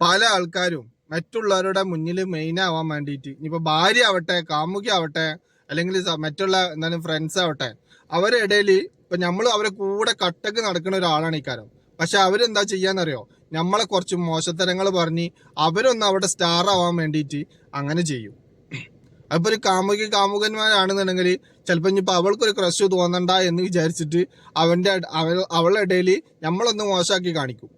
പല ആൾക്കാരും മറ്റുള്ളവരുടെ മുന്നിൽ മെയിൻ ആവാൻ വേണ്ടിയിട്ട് ഇനിയിപ്പോൾ ഭാര്യ ആവട്ടെ കാമുകി ആവട്ടെ അല്ലെങ്കിൽ മറ്റുള്ള എന്താണ് ഫ്രണ്ട്സ് ആവട്ടെ അവരുടെ ഇടയിൽ ഇപ്പൊ നമ്മൾ അവരെ കൂടെ കട്ടക്ക് നടക്കുന്ന ഒരാളാണ് കാര്യം പക്ഷെ അവരെന്താ ചെയ്യാന്നറിയോ? നമ്മളെ കുറച്ച് മോശത്തരങ്ങൾ പറഞ്ഞ് അവരൊന്ന് അവിടെ സ്റ്റാർ ആവാൻ വേണ്ടിയിട്ട് അങ്ങനെ ചെയ്യും. അപ്പൊ ഒരു കാമുകി കാമുകന്മാരാണെന്നുണ്ടെങ്കിൽ ചിലപ്പോൾ ഇനിയിപ്പോൾ അവൾക്കൊരു ക്രഷ് തോന്നണ്ട എന്ന് വിചാരിച്ചിട്ട് അവൾ അവളുടെ ഇടയിൽ നമ്മളൊന്ന് മോശമാക്കി കാണിക്കും.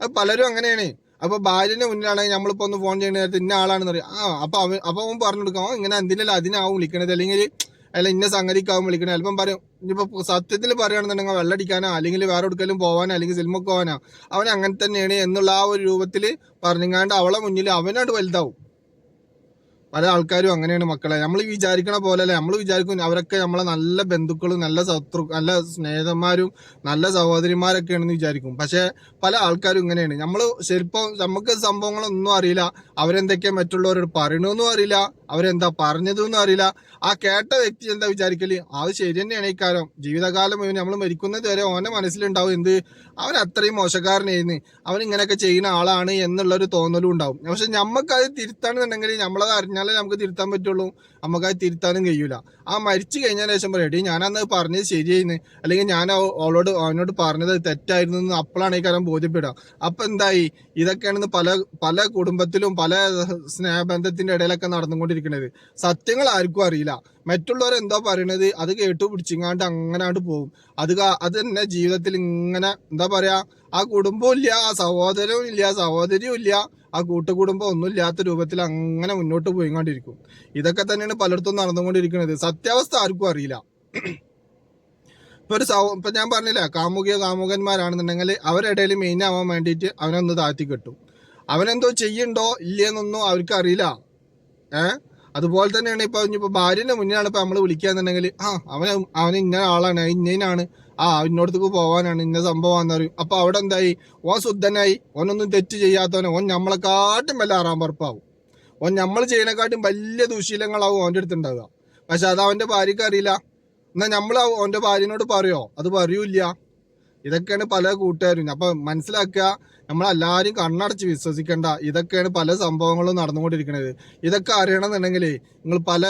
അത് പലരും അങ്ങനെയാണ്. അപ്പൊ ഭാര്യന്റെ മുന്നിലാണെങ്കിൽ നമ്മളിപ്പോ ഒന്ന് ഫോൺ ചെയ്യുന്ന നേരത്തെ ഇന്ന ആളാണെന്ന് പറയും. ആ അപ്പൊ അവൻ അപ്പൊ അവൻ പറഞ്ഞു കൊടുക്കാം. "ഓ, ഇങ്ങനെ എന്തിനല്ല അതിനാവും വിളിക്കണത്. അല്ലെങ്കിൽ അല്ല ഇന്ന സംഗതിക്കാവും വിളിക്കണത്. അല്പം പറയും ഇനിയിപ്പോ സത്യത്തിൽ പറയുകയാണെന്നുണ്ടെങ്കിൽ വെള്ളടിക്കാനോ അല്ലെങ്കിൽ വേറെ എടുക്കലും പോവാനോ അല്ലെങ്കിൽ സിനിമക്ക് പോവാനോ അവൻ അങ്ങനെ തന്നെയാണ് എന്നുള്ള ആ ഒരു രൂപത്തിൽ പറഞ്ഞങ്ങാണ്ട് അവളെ മുന്നിൽ അവനോട് വലുതാവും. പല ആൾക്കാരും അങ്ങനെയാണ് മക്കളെ. നമ്മൾ വിചാരിക്കണ പോലെ അല്ലേ നമ്മൾ വിചാരിക്കും അവരൊക്കെ നമ്മളെ നല്ല ബന്ധുക്കളും നല്ല ശത്രു നല്ല സ്നേഹിതന്മാരും നല്ല സഹോദരിമാരൊക്കെയാണെന്ന് വിചാരിക്കും. പക്ഷേ പല ആൾക്കാരും ഇങ്ങനെയാണ്. നമ്മൾ ശരിപ്പം നമുക്ക് സംഭവങ്ങളൊന്നും അറിയില്ല. അവരെന്തൊക്കെയാ മറ്റുള്ളവരോട് പറയണമെന്നും അറിയില്ല. അവരെന്താ പറഞ്ഞതെന്നും അറിയില്ല. ആ കേട്ട വ്യക്തി എന്താ വിചാരിക്കൽ? അത് ശരി തന്നെയാണ് ഈ കാലം ജീവിതകാലം ഇവന് നമ്മൾ മരിക്കുന്നത് വരെ ഓനെ മനസ്സിലുണ്ടാവും എന്ത്? അവൻ അത്രയും മോശക്കാരനായിരുന്നു. അവൻ ഇങ്ങനെയൊക്കെ ചെയ്യുന്ന ആളാണ് എന്നുള്ളൊരു തോന്നലും ഉണ്ടാവും. പക്ഷെ നമുക്കത് തിരുത്താണെന്നുണ്ടെങ്കിൽ നമ്മളത് അറിഞ്ഞാലേ നമുക്ക് തിരുത്താൻ പറ്റുള്ളൂ. നമുക്കത് തിരുത്താനും കഴിയൂല. ആ മരിച്ചു കഴിഞ്ഞ ശേഷം പറയട്ടെ ഞാനന്ന് പറഞ്ഞത് ശരിയായിരുന്നു. അല്ലെങ്കിൽ ഞാൻ അവ- അവളോട് അവനോട് പറഞ്ഞത് തെറ്റായിരുന്നു എന്ന് അപ്പോഴാണ് ഈ കാര്യം ബോധ്യപ്പെടുക. അപ്പൊ എന്തായി? ഇതൊക്കെയാണെന്ന് പല പല കുടുംബത്തിലും പല സ്നേഹബന്ധത്തിന്റെ ഇടയിലൊക്കെ നടന്നുകൊണ്ടിരിക്കുന്നത് സത്യങ്ങൾ ആർക്കും അറിയില്ല. മറ്റുള്ളവർ എന്താ പറയണത്? അത് കേട്ടു പിടിച്ചിങ്ങാണ്ട് അങ്ങനാണ്ട് പോകും. അത് അത് തന്നെ ജീവിതത്തിൽ ഇങ്ങനെ എന്താ പറയാ ആ കുടുംബവും ഇല്ല ആ സഹോദരവും ഇല്ല സഹോദരിയും ഇല്ല ആ കൂട്ടുകുടുംബം ഒന്നും ഇല്ലാത്ത രൂപത്തിൽ അങ്ങനെ മുന്നോട്ട് പോയിക്കൊണ്ടിരിക്കും ഇതൊക്കെ തന്നെയാണ് പലയിടത്തും നടന്നുകൊണ്ടിരിക്കുന്നത് സത്യാവസ്ഥ ആർക്കും അറിയില്ല. ഇപ്പൊ ഒരു സഹോ ഇപ്പൊ ഞാൻ പറഞ്ഞില്ല കാമുകിയോ കാമുകന്മാരാണെന്നുണ്ടെങ്കിൽ അവരിടയിൽ മെയിൻ ആവാൻ വേണ്ടിയിട്ട് അവനൊന്ന് താഴ്ത്തി കെട്ടും. അവനെന്തോ ചെയ്യണ്ടോ ഇല്ലയെന്നൊന്നും അവർക്ക് അറിയില്ല. അതുപോലെ തന്നെയാണ് ഇപ്പൊ ഇനിയിപ്പോ ഭാര്യന്റെ മുന്നിലാണ് ഇപ്പൊ നമ്മൾ വിളിക്കാന്നുണ്ടെങ്കിൽ ആ അവന് അവൻ ഇന്ന ആളാണ് ഇന്നതിനാണ് ആ ഇന്നോടത്തേക്ക് പോവാനാണ് ഇന്ന സംഭവമാണെന്ന് പറയും. അപ്പൊ അവിടെ എന്തായി? ഓൻ ശുദ്ധനായി. ഓനൊന്നും തെറ്റ് ചെയ്യാത്തവനെ ഓൻ നമ്മളെക്കാട്ടും വല്ല ആറാം പറപ്പാവും ഓൻ നമ്മൾ ചെയ്യണേക്കാട്ടും വലിയ ദുശീലങ്ങളാവും ഓന്റെ അടുത്ത് ഉണ്ടാവുക. പക്ഷെ അത് അവന്റെ ഭാര്യക്ക് അറിയില്ല. എന്നാ നമ്മൾ അവന്റെ ഭാര്യനോട് പറയോ? അത് പറയൂല ഇതൊക്കെയാണ് പല കൂട്ടുകാരും. അപ്പൊ മനസ്സിലാക്കുക നമ്മളെല്ലാവരും കണ്ണടച്ച് വിശ്വസിക്കേണ്ട. ഇതൊക്കെയാണ് പല സംഭവങ്ങളും നടന്നുകൊണ്ടിരിക്കുന്നത്. ഇതൊക്കെ അറിയണമെന്നുണ്ടെങ്കിൽ നിങ്ങൾ പല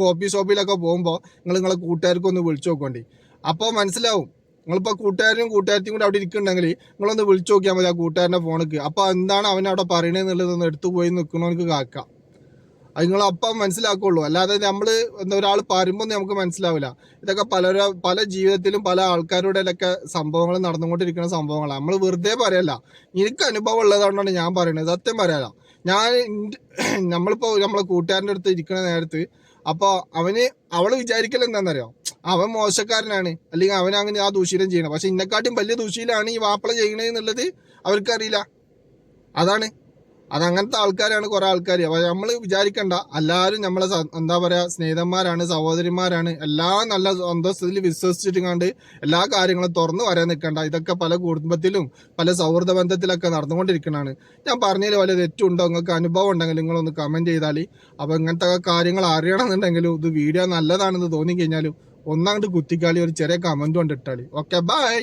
കോപ്പി ഷോപ്പിലൊക്കെ പോകുമ്പോൾ നിങ്ങൾ നിങ്ങളെ കൂട്ടുകാർക്ക് ഒന്ന് വിളിച്ചു നോക്കണ്ടി. അപ്പോൾ മനസ്സിലാവും നിങ്ങളിപ്പോൾ കൂട്ടുകാരനും കൂട്ടുകാരത്തിയും കൂടെ അവിടെ ഇരിക്കുന്നുണ്ടെങ്കിൽ നിങ്ങളൊന്ന് വിളിച്ചു നോക്കിയാൽ മതി ആ കൂട്ടുകാരന്റെ ഫോണിക്ക് അപ്പോൾ എന്താണ് അവൻ അവിടെ പറയണതെന്നുള്ളതൊന്ന് എടുത്തു പോയി നിൽക്കണമെന്ന് കാക്കാം. അത് നിങ്ങൾ അപ്പം മനസ്സിലാക്കുള്ളൂ. അല്ലാതെ നമ്മൾ എന്താ ഒരാൾ പറയുമ്പോൾ നമുക്ക് മനസ്സിലാവില്ല. ഇതൊക്കെ പല പല ജീവിതത്തിലും പല ആൾക്കാരുടെ ഒക്കെ സംഭവങ്ങൾ നടന്നുകൊണ്ടിരിക്കുന്ന സംഭവങ്ങളാണ് നമ്മൾ വെറുതെ പറയല്ല. എനിക്ക് അനുഭവം ഉള്ളതുകൊണ്ടാണ് ഞാൻ പറയുന്നത് സത്യം പറയാല. ഞാൻ നമ്മളിപ്പോൾ നമ്മളിപ്പോ നമ്മളെ കൂട്ടുകാരന്റെ അടുത്ത് ഇരിക്കുന്ന നേരത്ത് അപ്പോൾ അവന് അവൾ വിചാരിക്കൽ എന്താണെന്നറിയോ അവൻ മോശക്കാരനാണ്. അല്ലെങ്കിൽ അവൻ അങ്ങനെ ആ ദൂഷീലം ചെയ്യണം. പക്ഷെ ഇന്നെക്കാട്ടും വലിയ ദൂഷീലാണ് ഈ വാപ്പള ചെയ്യണതെന്നുള്ളത് അവർക്കറിയില്ല. അതാണ്. അതങ്ങനത്തെ ആൾക്കാരാണ് കുറെ ആൾക്കാർ അപ്പൊ നമ്മൾ വിചാരിക്കണ്ട എല്ലാവരും നമ്മളെ എന്താ പറയാ സ്നേഹിതന്മാരാണ് സഹോദരിമാരാണ് എല്ലാ നല്ല സന്തോഷത്തിൽ വിശ്വസിച്ചിട്ട് കണ്ട് എല്ലാ കാര്യങ്ങളും തുറന്നു വരാൻ നിൽക്കണ്ട ഇതൊക്കെ പല കുടുംബത്തിലും പല സൗഹൃദ ബന്ധത്തിലൊക്കെ നടന്നുകൊണ്ടിരിക്കുന്നതാണ് ഞാൻ പറഞ്ഞതിൽ വല്ല തെറ്റുണ്ടോ നിങ്ങൾക്ക് അനുഭവം ഉണ്ടെങ്കിൽ നിങ്ങളൊന്ന് കമന്റ് ചെയ്താൽ അപ്പൊ ഇങ്ങനത്തെ കാര്യങ്ങൾ അറിയണമെന്നുണ്ടെങ്കിലും ഇത് വീഡിയോ നല്ലതാണെന്ന് തോന്നി കഴിഞ്ഞാലും ഒന്നാണ്ട് കുത്തിക്കാളി ഒരു ചെറിയ കമന്റ് കൊണ്ട് ഇട്ടാളി ഓക്കെ ബൈ